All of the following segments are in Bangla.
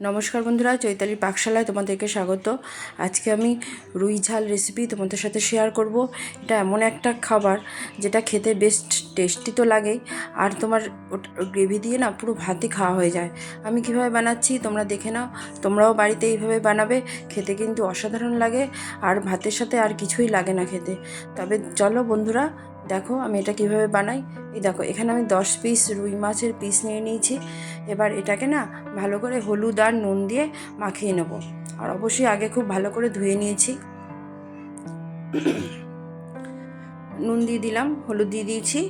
নমস্কার বন্ধুরা, চৈতালির পাকশালায় তোমাদেরকে স্বাগত। আজকে আমি রুই ঝাল রেসিপি তোমাদের সাথে শেয়ার করব। এটা এমন একটা খাবার যেটা খেতে বেশ টেস্টি তো লাগেই, আর তোমার গ্রেভি দিয়ে না পুরো ভাতই খাওয়া হয়ে যায়। আমি কীভাবে বানাচ্ছি তোমরা দেখে নাও। তোমরাও বাড়িতে এইভাবে বানাবে, খেতে কিন্তু অসাধারণ লাগে, আর ভাতের সাথে আর কিছুই লাগে না খেতে। তবে চলো বন্ধুরা দেখো আমি এটা কীভাবে বানাই? এই দেখো, এখানে আমি দশ পিস রুই মাছের পিস নিয়ে নিয়েছি। এবার এটাকে না ভালো করে হলুদ আর নুন দিয়ে মাখিয়ে নেব। আর অবশ্যই আগে খুব ভালো করে ধুয়ে নিয়েছি। নুন দিয়ে দিলাম, হলুদ দিয়ে দিয়েছি।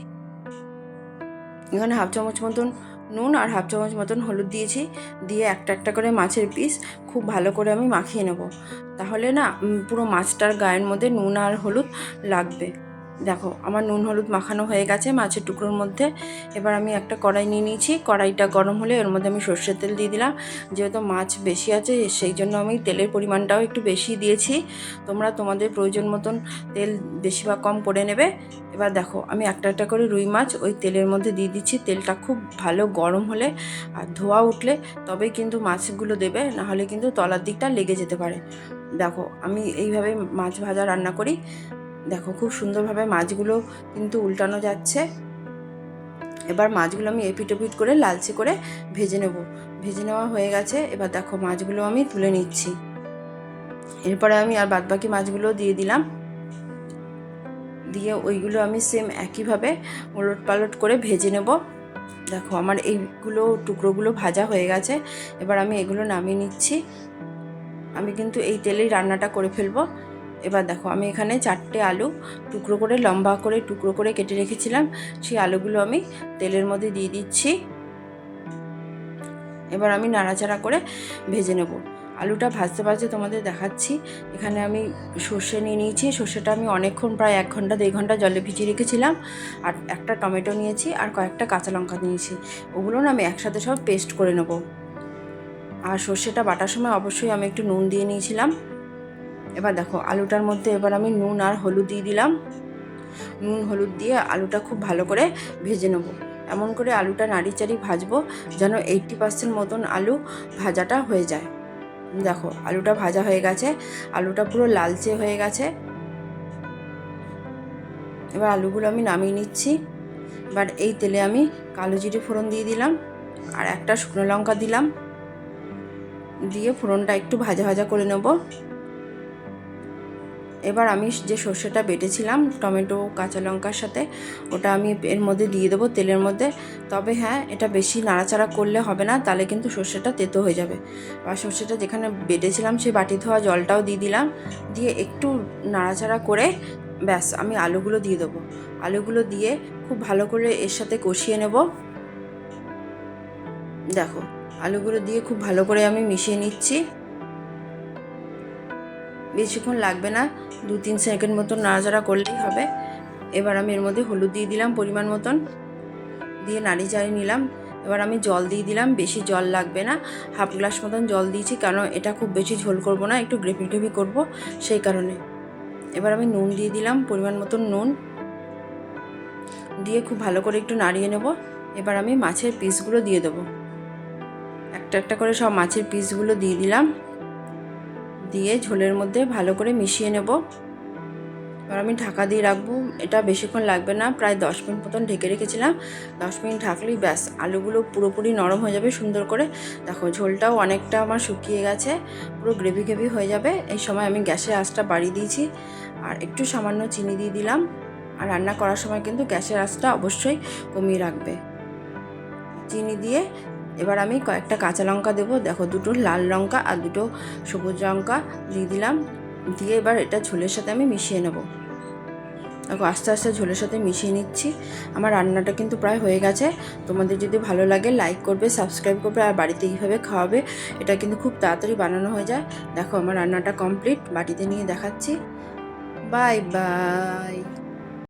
এখানে হাফ চামচ মতন নুন আর হাফ চামচ মতন হলুদ দিয়েছি। দিয়ে একটা একটা করে মাছের পিস খুব ভালো করে আমি মাখিয়ে নেব। তাহলে না পুরো মাছটার গায়ের মধ্যে নুন আর হলুদ লাগবে। দেখো, আমার নুন হলুদ মাখানো হয়ে গেছে মাছের টুকরোর মধ্যে। এবার আমি একটা কড়াই নিয়ে নিয়েছি। কড়াইটা গরম হলে এর মধ্যে আমি সর্ষের তেল দিয়ে দিলাম। যেহেতু মাছ বেশি আছে, সেই জন্য আমি তেলের পরিমাণটাও একটু বেশি দিয়েছি। তোমরা তোমাদের প্রয়োজন মতন তেল বেশি বা কম করে নেবে। এবার দেখো, আমি একটা একটা করে রুই মাছ ওই তেলের মধ্যে দিয়ে দিচ্ছি। তেলটা খুব ভালো গরম হলে আর ধোয়া উঠলে তবেই কিন্তু মাছগুলো দেবে নাহলে কিন্তু তলার দিকটা লেগে যেতে পারে। দেখো, আমি এইভাবে মাছ ভাজা রান্না করি। দেখো খুব সুন্দরভাবে মাছগুলো কিন্তু উল্টানো যাচ্ছে। এবার মাছগুলো আমি এপিট ওপিট করে লালচে করে ভেজে নেব। ভেজে নেওয়া হয়ে গেছে, এবার দেখো মাছগুলো আমি তুলে নিচ্ছি। এরপরে আমি আর বাদবাকি মাছগুলো দিয়ে দিলাম। দিয়ে ওইগুলো আমি সেম একইভাবে ওলট পালট করে ভেজে নেব। দেখো আমার এইগুলো টুকরোগুলো ভাজা হয়ে গেছে, এবার আমি এগুলো নামিয়ে নিচ্ছি। আমি কিন্তু এই তেলেই রান্নাটা করে ফেলব। এবার দেখো, আমি এখানে চারটে আলু টুকরো করে, লম্বা করে টুকরো করে কেটে রেখেছিলাম। সেই আলুগুলো আমি তেলের মধ্যে দিয়ে দিচ্ছি। এবার আমি নাড়াচাড়া করে ভেজে নেব। আলুটা ভাজতে ভাজতে তোমাদের দেখাচ্ছি। এখানে আমি সর্ষে নিয়ে নিয়েছি। সর্ষেটা আমি অনেকক্ষণ, প্রায় এক ঘণ্টা, দেড় ঘণ্টা জলে ভিজিয়ে রেখেছিলাম। আর একটা টমেটো নিয়েছি আর কয়েকটা কাঁচা লঙ্কা নিয়েছি। ওগুলো না আমি একসাথে সব পেস্ট করে নেব। আর সর্ষেটা বাটার সময় অবশ্যই আমি একটু নুন দিয়ে নিয়েছিলাম। এবার দেখো, আলুটার মধ্যে এবার আমি নুন আর হলুদ দিয়ে দিলাম। নুন, হলুদ দিয়ে আলুটা খুব ভালো করে ভেজে নেব। এমন করে আলুটা নাড়ি চাড়ি ভাজবো যেন এইটটি পার্সেন্ট মতন আলু ভাজাটা হয়ে যায়। দেখো, আলুটা ভাজা হয়ে গেছে, আলুটা পুরো লালচে হয়ে গেছে। এবার আলুগুলো আমি নামিয়ে নিচ্ছি। এবার এই তেলে আমি কালো জিরে ফোড়ন দিয়ে দিলাম আর একটা শুকনো লঙ্কা দিলাম। দিয়ে ফোড়নটা একটু ভাজা ভাজা করে নেব। এবার আমি যে সর্ষেটা বেটেছিলাম, টমেটো, কাঁচা লঙ্কার সাথে, ওটা আমি এর মধ্যে দিয়ে দেবো তেলের মধ্যে। তবে হ্যাঁ এটা বেশি নাড়াচাড়া করলে হবে না, তাহলে কিন্তু সর্ষেটা তেতো হয়ে যাবে। আর সর্ষেটা যেখানে বেটেছিলাম, সেই বাটি ধোয়া জলটাও দিয়ে দিলাম। দিয়ে একটু নাড়াচাড়া করে ব্যাস, আমি আলুগুলো দিয়ে দেবো। আলুগুলো দিয়ে খুব ভালো করে এর সাথে কষিয়ে নেব। দেখো, আলুগুলো দিয়ে খুব ভালো করে আমি মিশিয়ে নিচ্ছি। বেশিক্ষণ লাগবে না। দু তিন সেকেন্ড মতন নাড়াচাড়া করলেই হবে। এবার আমি এর মধ্যে হলুদ দিয়ে দিলাম পরিমাণ মতন। দিয়ে নাড়ি চাড়ি নিলাম। এবার আমি জল দিয়ে দিলাম, বেশি জল লাগবে না। হাফ গ্লাস মতন জল দিয়েছি, কারণ এটা খুব বেশি ঝোল করব না, একটু গ্রেভি গ্রেভি করব সেই কারণে। এবার আমি নুন দিয়ে দিলাম, পরিমাণ মতন নুন। দিয়ে খুব ভালো করে একটু নাড়িয়ে নেব। এবার আমি মাছের পিসগুলো দিয়ে দেবো। একটা একটা করে সব মাছের পিসগুলো দিয়ে দিলাম। দিয়ে ঝোলের মধ্যে ভালো করে মিশিয়ে নেব। এবার আমি ঢাকা দিয়ে রাখব। এটা বেশিক্ষণ লাগবে না, প্রায় দশ মিনিট মতন ঢেকে রেখেছিলাম। দশ মিনিট ঢাকলেই ব্যাস, আলুগুলো পুরোপুরি নরম হয়ে যাবে সুন্দর করে। দেখো, ঝোলটাও অনেকটা আমার শুকিয়ে গেছে, পুরো গ্রেভি গ্রেভি হয়ে যাবে। এই সময় আমি গ্যাসের আঁচটা বাড়িয়ে দিয়েছি আর একটু সামান্য চিনি দিয়ে দিলাম। আর রান্না করার সময় কিন্তু গ্যাসের আঁচটা অবশ্যই কমিয়ে রাখবে। চিনি দিয়ে এবার আমি কয়েকটা কাঁচা লঙ্কা দেবো। দেখো, দুটো লাল লঙ্কা আর দুটো সবুজ লঙ্কা দিয়ে দিলাম। দিয়ে এবার এটা ঝোলের সাথে আমি মিশিয়ে নেব। দেখো, আস্তে আস্তে ঝোলের সাথে মিশিয়ে নিচ্ছি। আমার রান্নাটা কিন্তু প্রায় হয়ে গেছে। তোমাদের যদি ভালো লাগে লাইক করবে সাবস্ক্রাইব করবে আর বাড়িতে কীভাবে খাওয়াবে, এটা কিন্তু খুব তাড়াতাড়ি বানানো হয়ে যায়। দেখো, আমার রান্নাটা কমপ্লিট বাটিতে নিয়ে দেখাচ্ছি। Bye bye